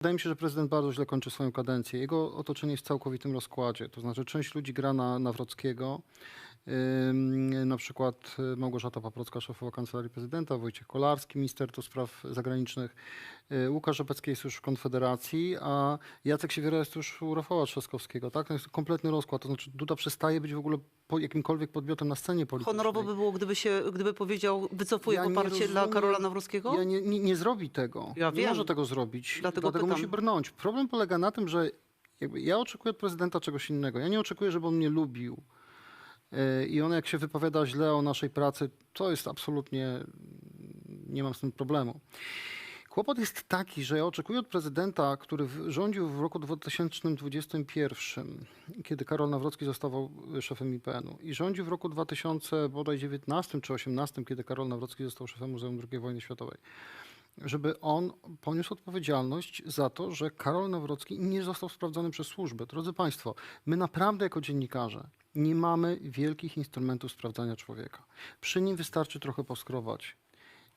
Wydaje mi się, że prezydent bardzo źle kończy swoją kadencję. Jego otoczenie jest w całkowitym rozkładzie. To znaczy część ludzi gra na Nawrockiego, na przykład y, Małgorzata Paprocka, szefowa Kancelarii Prezydenta, Wojciech Kolarski, minister do spraw zagranicznych, y, Łukasz Rzepecki jest już w Konfederacji, a Jacek Siewiera jest już u Rafała Trzaskowskiego. Tak? To jest kompletny rozkład. To znaczy Duda przestaje być w ogóle po jakimkolwiek podmiotem na scenie politycznej. Honorowo by było, gdyby, się, gdyby powiedział, wycofuję Ja poparcie dla Karola Nawrockiego? Ja nie, nie, nie zrobi tego. Ja nie wiem. może tego zrobić. Dlatego pytam. musi brnąć. Problem polega na tym, że ja oczekuję od prezydenta czegoś innego. Ja nie oczekuję, żeby on mnie lubił. Yy, I on jak się wypowiada źle o naszej pracy, to jest absolutnie, nie mam z tym problemu. Kłopot jest taki, że ja oczekuję od prezydenta, który rządził w roku 2021, kiedy Karol Nawrocki zostawał szefem IPN-u i rządził w roku 2019 czy 2018, kiedy Karol Nawrocki został szefem Muzeum II Wojny Światowej żeby on poniósł odpowiedzialność za to, że Karol Nawrocki nie został sprawdzony przez służbę. Drodzy Państwo, my naprawdę jako dziennikarze nie mamy wielkich instrumentów sprawdzania człowieka. Przy nim wystarczy trochę poskrować.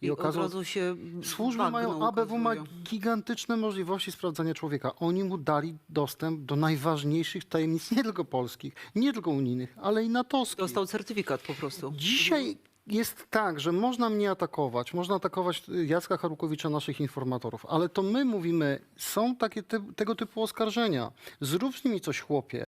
I od razu się Służby mają, ABW ma gigantyczne możliwości sprawdzania człowieka. Oni mu dali dostęp do najważniejszych tajemnic, nie tylko polskich, nie tylko unijnych, ale i natowskich. Dostał certyfikat po prostu. Dzisiaj jest tak, że można mnie atakować, można atakować y, Jacka Harukowicza, naszych informatorów, ale to my mówimy, są takie tego typu oskarżenia. Zrób z nimi coś, chłopie.